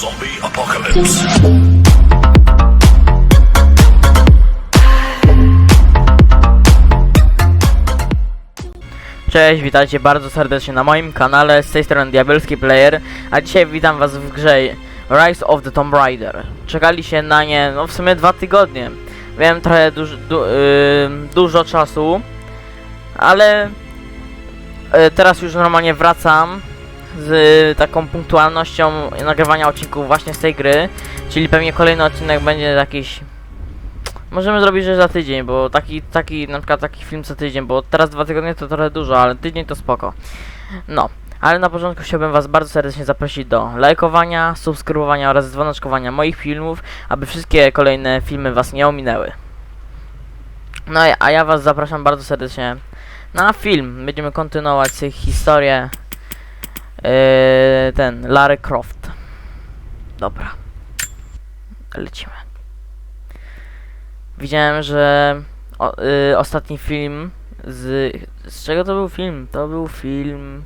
Zombie apocalypse. Cześć, witajcie bardzo serdecznie na moim kanale, z tej strony Diabelski Player, a dzisiaj witam was w grze Rise of the Tomb Raider. Czekaliście na nie, no w sumie dwa tygodnie. Wiem, trochę duż, du, yy, dużo czasu, ale yy, teraz już normalnie wracam z taką punktualnością nagrywania odcinków właśnie z tej gry, czyli pewnie kolejny odcinek będzie jakiś Możemy zrobić rzecz za tydzień, bo taki, taki, na przykład taki film co tydzień, bo teraz dwa tygodnie to trochę dużo, ale tydzień to spoko. No, ale na początku chciałbym was bardzo serdecznie zaprosić do lajkowania, subskrybowania oraz dzwoneczkowania moich filmów, aby wszystkie kolejne filmy was nie ominęły. No a ja was zapraszam bardzo serdecznie na film. Będziemy kontynuować historię yy, ten, Larry Croft. Dobra. Lecimy. Widziałem, że o, y, ostatni film z. Z czego to był film? To był film.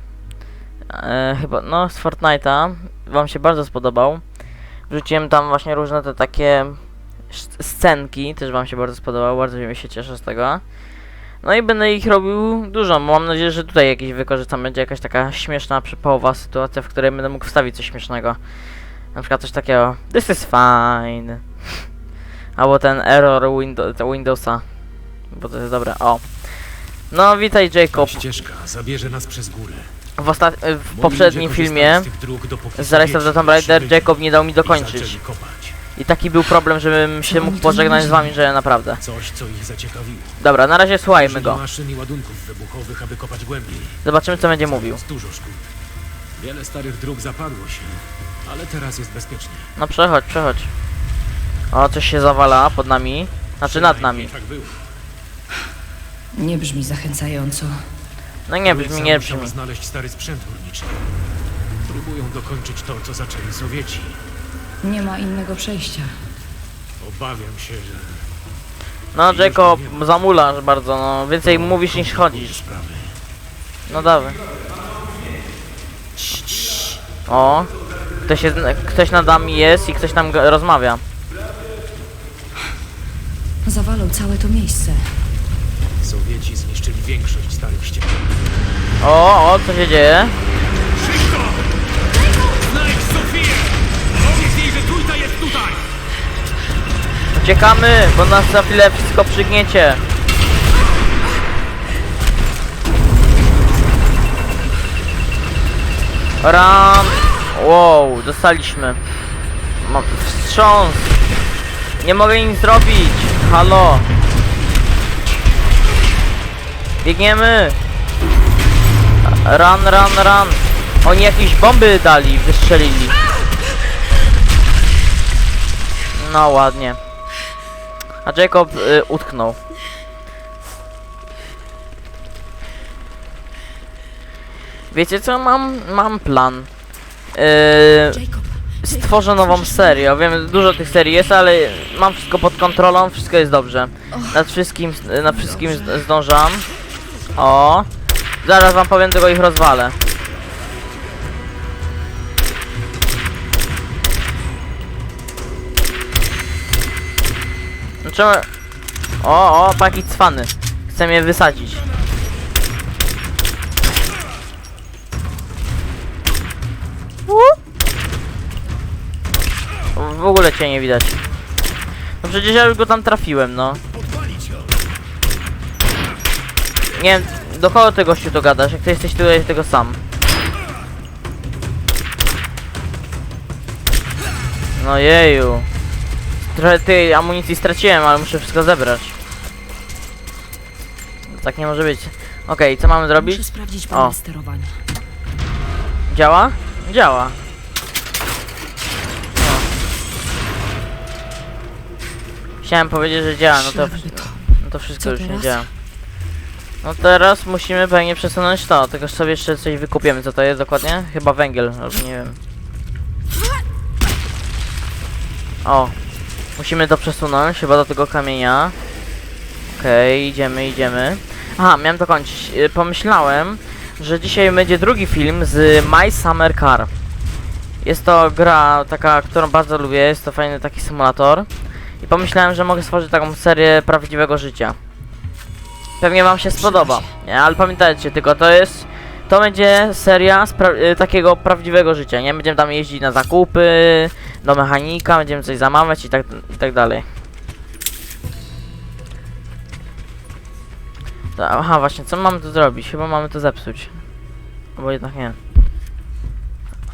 E, chyba, no, z Fortnite'a. Wam się bardzo spodobał. Wrzuciłem tam właśnie różne te takie scenki, też wam się bardzo spodobało, bardzo mi się cieszę z tego. No i będę ich robił dużo. Mam nadzieję, że tutaj jakieś wykorzystam. Będzie jakaś taka śmieszna, przypałowa sytuacja, w której będę mógł wstawić coś śmiesznego. Na przykład coś takiego. This is fine. Albo ten error Windows, Windowsa. Bo to jest dobre. O. No, witaj Jacob. Ta ścieżka zabierze nas przez górę. W, w poprzednim filmie z Rise of the Tomb Raider Jacob nie dał mi dokończyć. I taki był problem, żebym się mógł pożegnać z wami, że naprawdę. Coś, co ich zaciekawiło. Dobra, na razie słuchajmy go. maszyn i ładunków wybuchowych, aby kopać głębiej. Zobaczymy co będzie mówił. Dużo szkód. Wiele starych dróg zapadło się, ale teraz jest bezpiecznie. No przechodź, przechodź. O, coś się zawala pod nami. Znaczy nad nami. Tak było. Nie brzmi zachęcająco. No nie brzmi, nie brzmi. znaleźć stary sprzęt górniczy. Próbują dokończyć to, co zaczęli Sowieci. Nie ma innego przejścia. Obawiam się, że No Jacob, zamulasz bardzo, no. Więcej mówisz niż chodzisz. sprawy. No dawaj. O. Ktoś, jest, ktoś nad nami jest i ktoś tam go- rozmawia. Zawalą całe to miejsce. Sowieci zniszczyli większość starych ścieżek. O, o, co się dzieje? Uciekamy, bo nas za chwilę wszystko przygniecie. Ram. Wow, dostaliśmy. Wstrząs. Nie mogę nic zrobić. Halo. Biegniemy. Run, run, run. Oni jakieś bomby dali, wystrzelili. No ładnie. A Jacob y, utknął. Wiecie co? Mam, mam plan. Yy, stworzę nową serię. Wiem, dużo tych serii jest, ale mam wszystko pod kontrolą, wszystko jest dobrze. Nad wszystkim, nad wszystkim zdążam. O. Zaraz wam powiem, tylko ich rozwalę. Czemu... O, o, taki cwany. Chce mnie wysadzić. W ogóle cię nie widać. No przecież ja już go tam trafiłem, no. Nie wiem, do kogo ty gościu to gadasz, jak ty jesteś tutaj tego sam. No jeju. Trochę tej amunicji straciłem, ale muszę wszystko zebrać. Tak nie może być. Okej, co mamy muszę zrobić? sprawdzić O. sterowania. Działa? Działa. O. Chciałem powiedzieć, że działa, no to, no to wszystko już nie działa. No teraz musimy pewnie przesunąć to, tylko sobie jeszcze coś wykupiemy, co to jest dokładnie? Chyba węgiel, albo nie wiem. O, musimy to przesunąć, chyba do tego kamienia. Okej, idziemy, idziemy. Aha, miałem to kończyć. Y, Pomyślałem, że dzisiaj będzie drugi film z My Summer Car. Jest to gra taka, którą bardzo lubię, jest to fajny taki symulator. I pomyślałem, że mogę stworzyć taką serię prawdziwego życia. Pewnie wam się spodoba, nie? Ale pamiętajcie, tylko to jest... To będzie seria pra y, takiego prawdziwego życia, nie? Będziemy tam jeździć na zakupy, do mechanika, będziemy coś zamawiać i tak, i tak dalej. To- Aha, właśnie, co mamy tu zrobić? Chyba mamy to zepsuć. Albo jednak nie.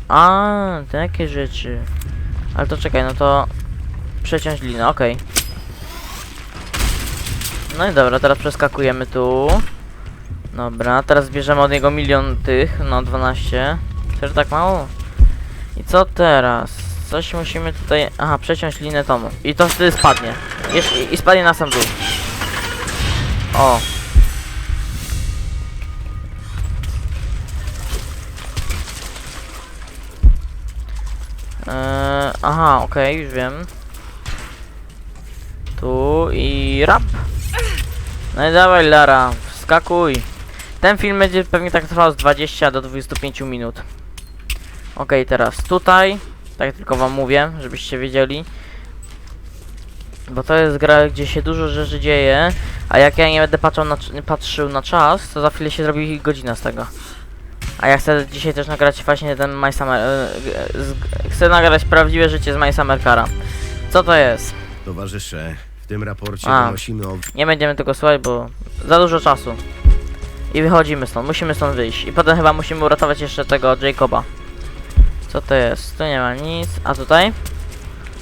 A, takie rzeczy. Ale to czekaj, no to przeciąć linę, okej. No i dobra, teraz przeskakujemy tu. Dobra, teraz bierzemy od niego milion tych, no 12. Też tak mało? I co teraz? Coś musimy tutaj... Aha, przeciąć linę tomu. I to wtedy spadnie. Jeszcze, I spadnie na sam dół. O. Eee, aha, okej, już wiem. Tu i rap. No i dawaj Lara, wskakuj. Ten film będzie pewnie tak trwał z 20 do 25 minut. Okej, teraz tutaj. Tak tylko wam mówię, żebyście wiedzieli. Bo to jest gra, gdzie się dużo rzeczy dzieje, a jak ja nie będę patrzył na, patrzył na czas, to za chwilę się zrobi godzina z tego. A ja chcę dzisiaj też nagrać właśnie ten My Summer... e, z- Chcę nagrać prawdziwe życie z My Summer Cara. Co to jest? Towarzysze, w tym raporcie A. donosimy o Nie będziemy tego słuchać, bo za dużo czasu. I wychodzimy stąd, musimy stąd wyjść. I potem chyba musimy uratować jeszcze tego Jacoba. Co to jest? Tu nie ma nic. A tutaj?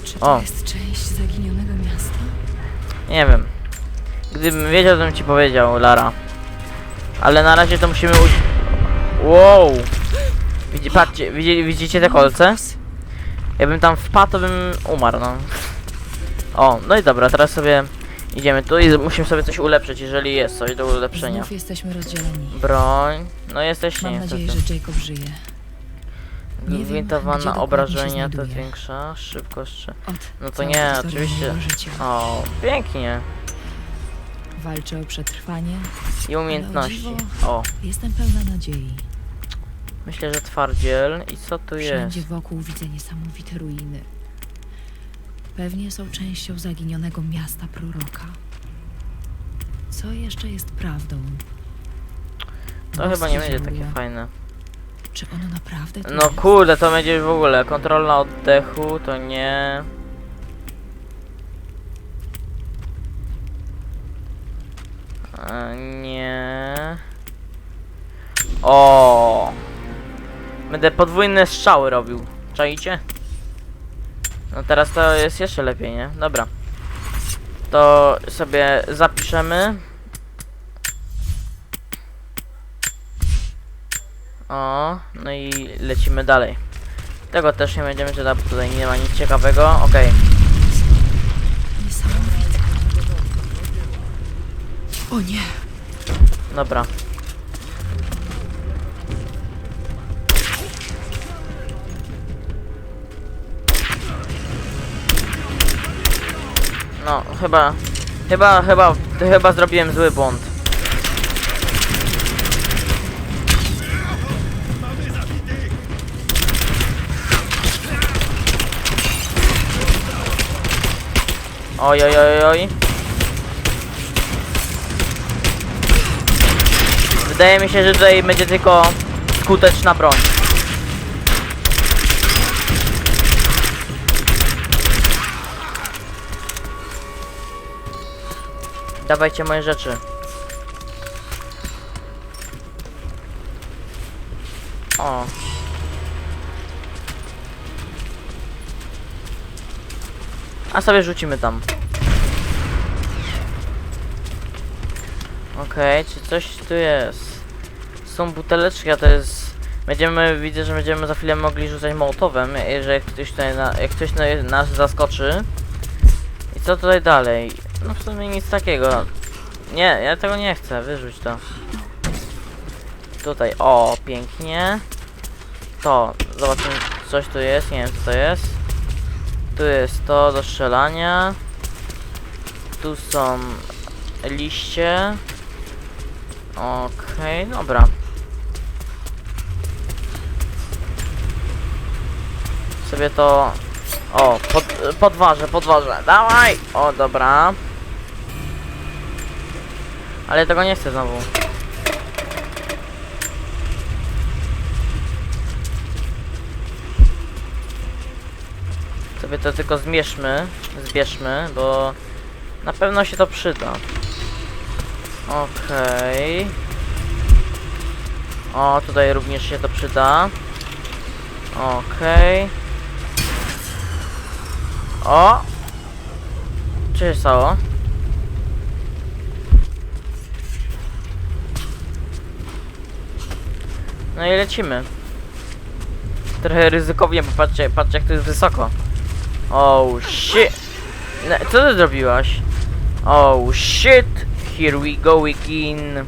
Czy O. to jest część zaginionego miasta? Nie wiem. Gdybym wiedział, to bym ci powiedział, Lara. Ale na razie to musimy uć... Wow! Widzi, patrzcie, widzi, widzicie te kolce? Jakbym tam wpadł, to bym umarł, no. O, no i dobra, teraz sobie idziemy tu i musimy sobie coś ulepszyć, jeżeli jest coś do ulepszenia. Znów jesteśmy rozdzieleni. Broń. No jesteście Mam niestety. nadzieję, że Jacob żyje. Nie wiem, gdzie Gwintowana dokładnie się obrażenia to znajduje. zwiększa, szybkość. czy- Od No to całej nie, historii oczywiście. mojego życia. O, pięknie. Walczę o przetrwanie. I umiejętności. O, Jestem pełna nadziei. myślę, że twardziel. I co tu Wszędzie jest? wokół widzę niesamowite ruiny. Pewnie są częścią zaginionego miasta proroka. Co jeszcze jest prawdą? To chyba nie będzie takie fajne. Czy ono naprawdę tu No jest? kurde, to będzie już w ogóle. Kontrola oddechu, to nie. E, nie. O. Będę podwójne strzały robił. Czaicie? No teraz to jest jeszcze lepiej, nie? Dobra. To sobie zapiszemy. O, no i lecimy dalej. Tego też nie będziemy czytać, bo tutaj nie ma nic ciekawego. Okej. Niesamowite. O nie! Dobra. No, chyba, chyba, chyba, chyba zrobiłem zły błąd. Oj, oj, oj, oj. Wydaje mi się, że tutaj będzie tylko skuteczna broń. Dawajcie moje rzeczy. O. A sobie rzucimy tam. Okej, czy coś tu jest? Są buteleczki, a to jest... Będziemy, widzę, że będziemy za chwilę mogli rzucać mołotowem, jeżeli ktoś tutaj na, jak ktoś na, nas zaskoczy. I co tutaj dalej? No w sumie nic takiego. Nie, ja tego nie chcę, wyrzuć to. Tutaj, o, pięknie. To, zobaczymy, coś tu jest, nie wiem co to jest. Tu jest to do strzelania. Tu są liście. Okej, dobra. sobie to... O, pod, podważę, podważę. Dawaj! O, dobra. Ale tego nie chcę znowu. Sobie to tylko zmierzmy, zbierzmy, bo na pewno się to przyda. Okej. O, tutaj również się to przyda. Okej. O! Co się stało? No i lecimy. Trochę ryzykownie, bo patrzcie, patrzcie jak to jest wysoko. Oh shit! Co ty zrobiłaś? Oh shit! Here we go again.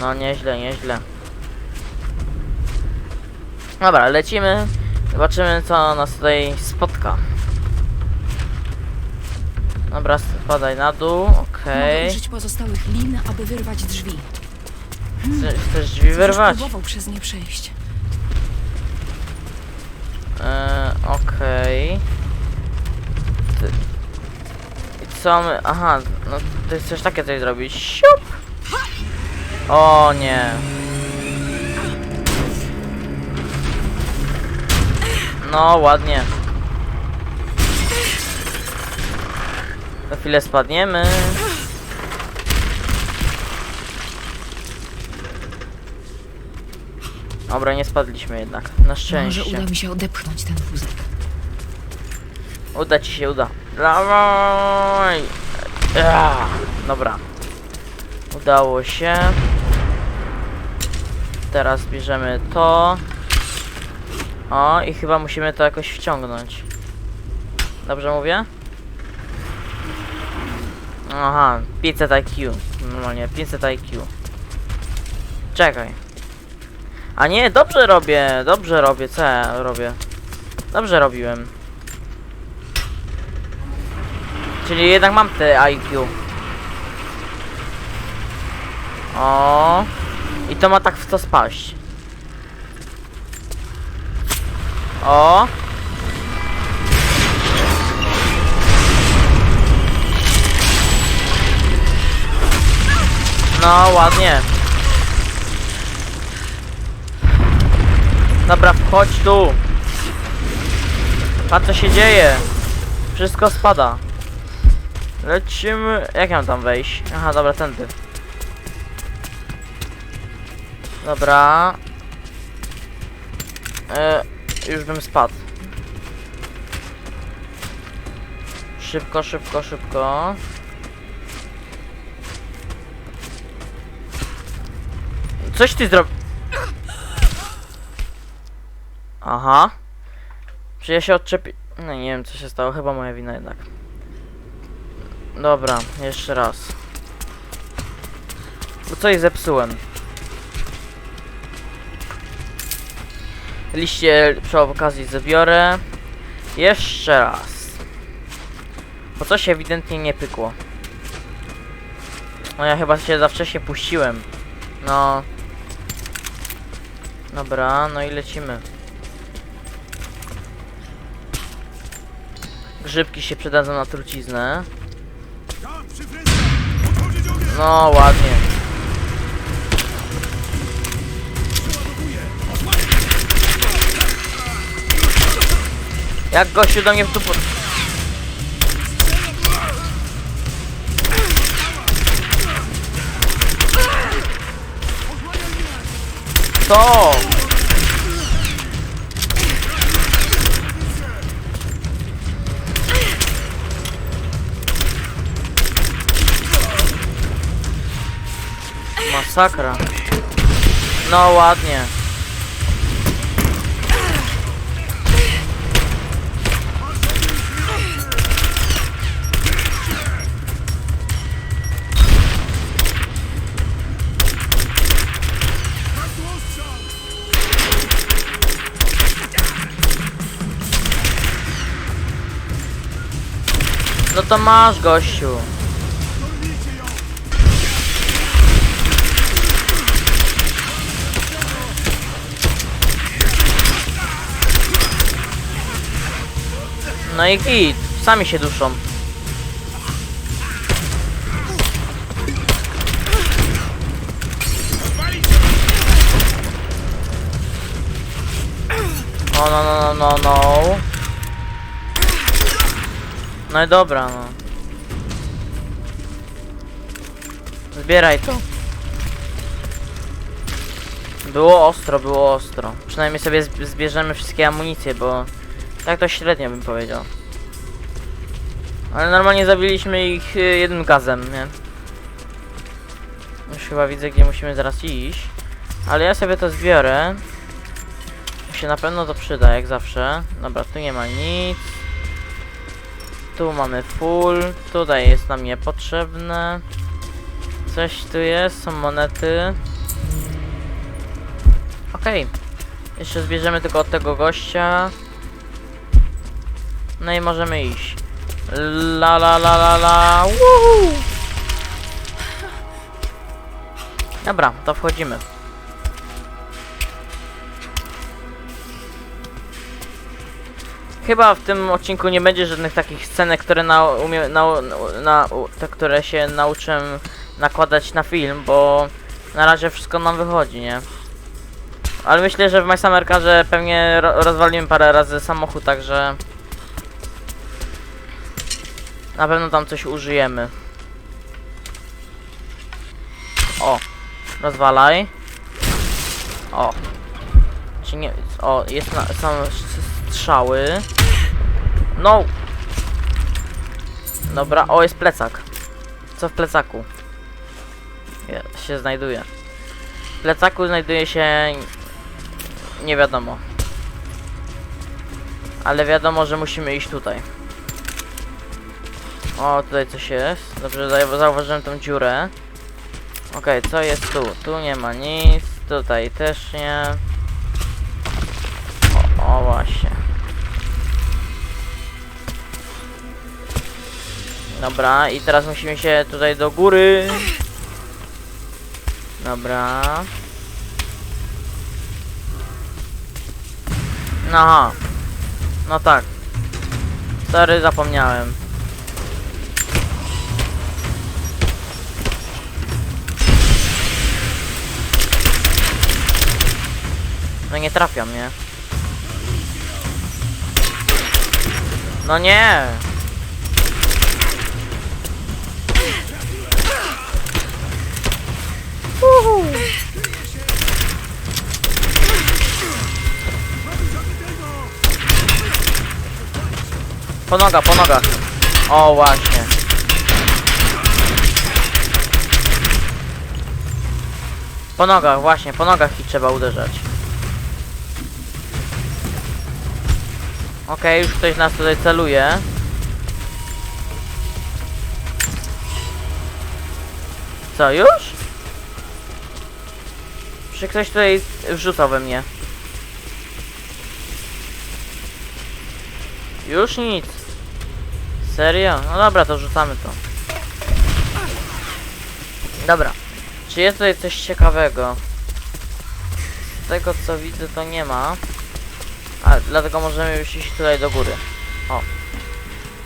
No nieźle, nieźle. Dobra, lecimy. Zobaczymy co nas tutaj spotka. Dobra, spadaj na dół, Mogę okej. użyć pozostałych lin, aby wyrwać drzwi. Chcesz- Chcesz drzwi wyrwać? próbował przez nie przejść. Eee, okej. Ty- I co my... Aha, no ty chcesz takie coś zrobić. Siup! O nie. No, ładnie. Za chwilę spadniemy. Dobra, nie spadliśmy jednak. Na Może szczęście. uda mi się odepchnąć ten wózek. Uda ci się, uda. Dawaj! Dobra. Udało się. Teraz bierzemy to. O, i chyba musimy to jakoś wciągnąć. Dobrze mówię? Aha, 500 IQ. Normalnie, 500 IQ. Czekaj. A nie, dobrze robię, dobrze robię, co ja robię? Dobrze robiłem. Czyli jednak mam te IQ. O. I to ma tak w to spaść. O. No, ładnie. Dobra, wchodź tu. Patrz co się dzieje. Wszystko spada. Lecimy. Jak ja mam tam wejść? Aha, dobra, tędy. Dobra. E, już bym spadł. Szybko, szybko, szybko. Coś ty zrobił. Aha. Czy ja się odczepi... No nie wiem co się stało, chyba moja wina jednak. Dobra, jeszcze raz. Bo coś zepsułem. Liście przy okazji zabiorę. Jeszcze raz. Bo coś ewidentnie nie pykło. No ja chyba się za wcześnie puściłem. No. Dobra, no i lecimy. Grzybki się przydadzą na truciznę. No, ładnie. Jak gościu do mnie w To! Masakra. No ładnie. No to masz, gościu. No i git, sami się duszą. O no no no no no. No i dobra, no. Zbieraj to. Było ostro, było ostro. Przynajmniej sobie zb- zbierzemy wszystkie amunicje, bo tak to średnio bym powiedział. Ale normalnie zabiliśmy ich y, jednym gazem, nie? Już chyba widzę, gdzie musimy zaraz iść. Ale ja sobie to zbiorę. Mi się na pewno to przyda, jak zawsze. Dobra, tu nie ma nic. Tu mamy full. Tutaj jest nam niepotrzebne. Coś tu jest, są monety. Okej. Jeszcze zbierzemy tylko od tego gościa. No i możemy iść. La la la la la. Woohoo! Dobra, to wchodzimy. Chyba w tym odcinku nie będzie żadnych takich scenek, które na, umie, na, na, te, które się nauczę nakładać na film, bo na razie wszystko nam wychodzi, nie? Ale myślę, że w My Summer Carze pewnie ro rozwalimy parę razy samochód, także... Na pewno tam coś użyjemy. O! Rozwalaj. O. Czy nie... O, jest na, są strzały. No! Dobra, o, jest plecak. Co w plecaku? Je, się znajduje. W plecaku znajduje się... Nie wiadomo. Ale wiadomo, że musimy iść tutaj. O, tutaj coś jest. Dobrze, zau- zauważyłem tą dziurę. Okej, co jest tu? Tu nie ma nic. Tutaj też nie. O, o właśnie. Dobra, i teraz musimy się tutaj do góry. Dobra. Aha. No tak. Sorry, zapomniałem. No nie trafiam, nie? No nie! Po nogach, po nogach. O, właśnie. Po nogach, właśnie, po nogach ich trzeba uderzać. Okej, już ktoś nas tutaj celuje. Co, już? Czy ktoś tutaj wrzucał we mnie? Już nic. Serio? No dobra, to rzucamy to. Dobra. Czy jest tutaj coś ciekawego? Z tego co widzę to nie ma. A, dlatego możemy już iść tutaj do góry. O.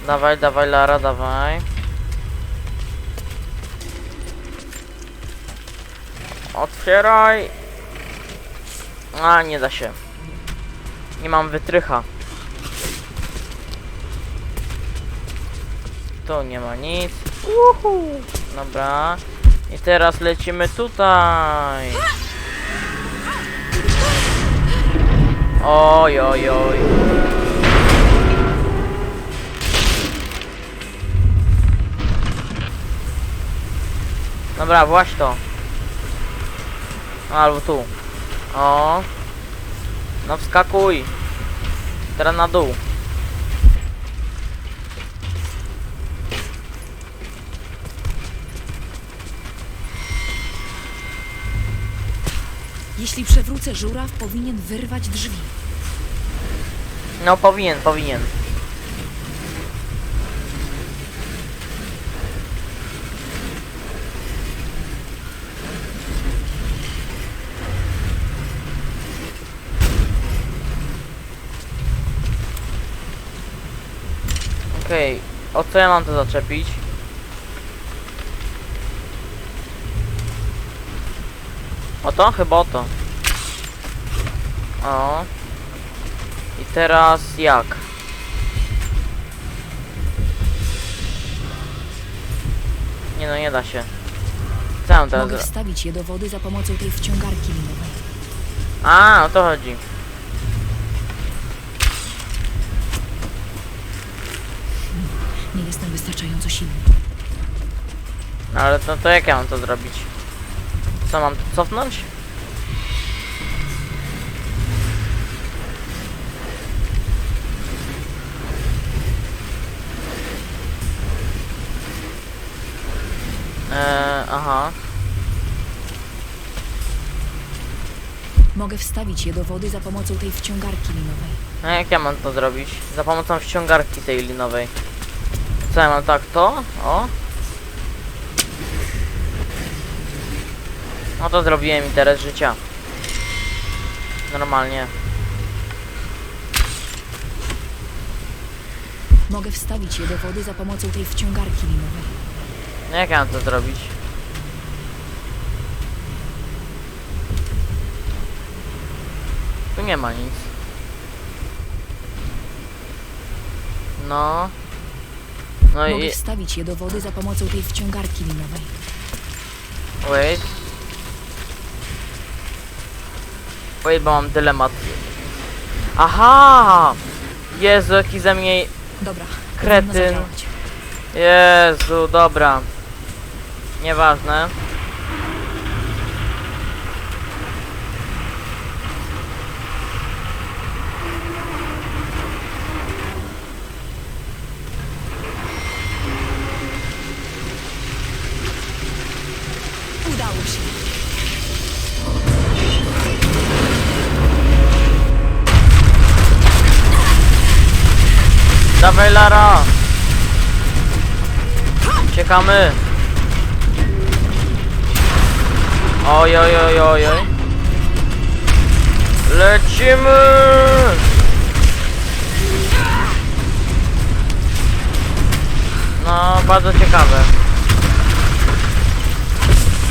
Dawaj, dawaj, Lara, dawaj. Otwieraj. A, nie da się. Nie mam wytrycha. Tu nie ma nic. Uhu. Dobra. I teraz lecimy tutaj. Oj, oj, oj. Dobra, właśnie to. Albo tu. O. No wskakuj. Teraz na dół. Jeśli przewrócę żuraw, powinien wyrwać drzwi. No powinien, powinien. Okej, o co ja mam to zaczepić? O to? Chyba o to. O. I teraz jak? Nie no, nie da się. Co mam teraz? Mogę wstawić je do wody za pomocą tej wciągarki linowej. A, o to chodzi. Nie jestem wystarczająco silny. Ale to, to jak ja mam to zrobić? Co mam cofnąć? Eee, aha. Mogę wstawić je do wody za pomocą tej wciągarki linowej. No jak ja mam to zrobić? Za pomocą ściągarki tej linowej. Co ja mam tak to? O. No to zrobiłem interes życia. Normalnie. Mogę wstawić je do wody za pomocą tej wciągarki linowej. No jak ja mam to zrobić? Tu nie ma nic. No. No Mogę i... wstawić je do wody za pomocą tej wciągarki linowej. Wait. Wait, bo mam dylemat. Aha! Jezu, jaki ze mnie... Dobra, Kretyn. zadziałać. Jezu, dobra. Nieważne. Udało się. Dawaj Lara! Uciekamy! Oj, oj, oj, oj, oj. Lecimy! No, bardzo ciekawe.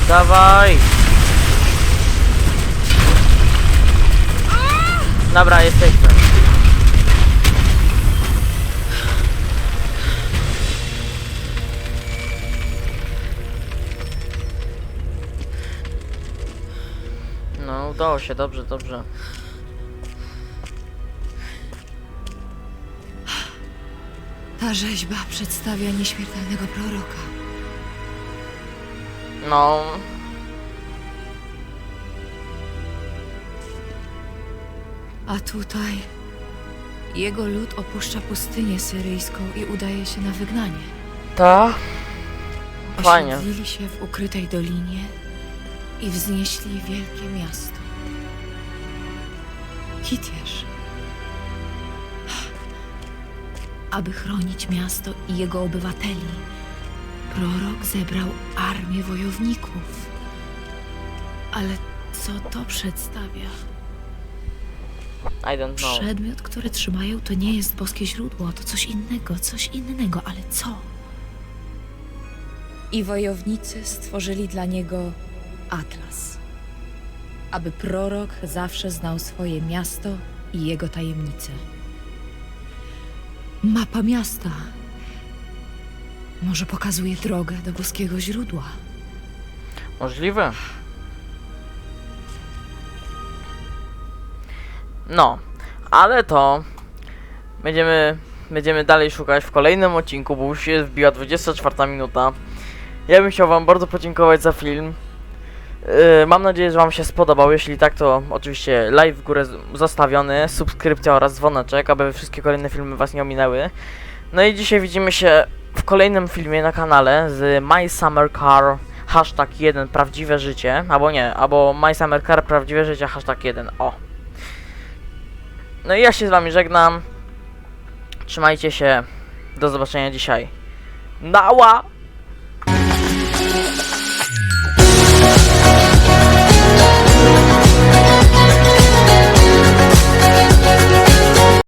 Dawaj! Dobra, jesteśmy. Udało się, dobrze, dobrze. Ta rzeźba przedstawia nieśmiertelnego proroka. No, A tutaj jego lud opuszcza pustynię syryjską i udaje się na wygnanie. to fajnie. Osiedlili się w ukrytej dolinie i wznieśli wielkie miasto. Kitierz. Aby chronić miasto i jego obywateli, prorok zebrał armię wojowników. Ale co to przedstawia? I don't know. Przedmiot, który trzymają, to nie jest boskie źródło, to coś innego, coś innego, ale co? I wojownicy stworzyli dla niego atlas, aby prorok zawsze znał swoje miasto i jego tajemnice. Mapa miasta może pokazuje drogę do boskiego źródła. Możliwe. No, ale to będziemy, będziemy dalej szukać w kolejnym odcinku, bo już się wbiła 24 minuta. Ja bym chciał wam bardzo podziękować za film. Yy, mam nadzieję, że wam się spodobał. Jeśli tak, to oczywiście like w górę zostawiony, subskrypcja oraz dzwoneczek, aby wszystkie kolejne filmy was nie ominęły. No i dzisiaj widzimy się w kolejnym filmie na kanale z My Summer Car hashtag 1 prawdziwe życie, albo nie, albo My Summer Car prawdziwe życie hashtag 1, o. No i ja się z wami żegnam. Trzymajcie się. Do zobaczenia dzisiaj. Nała!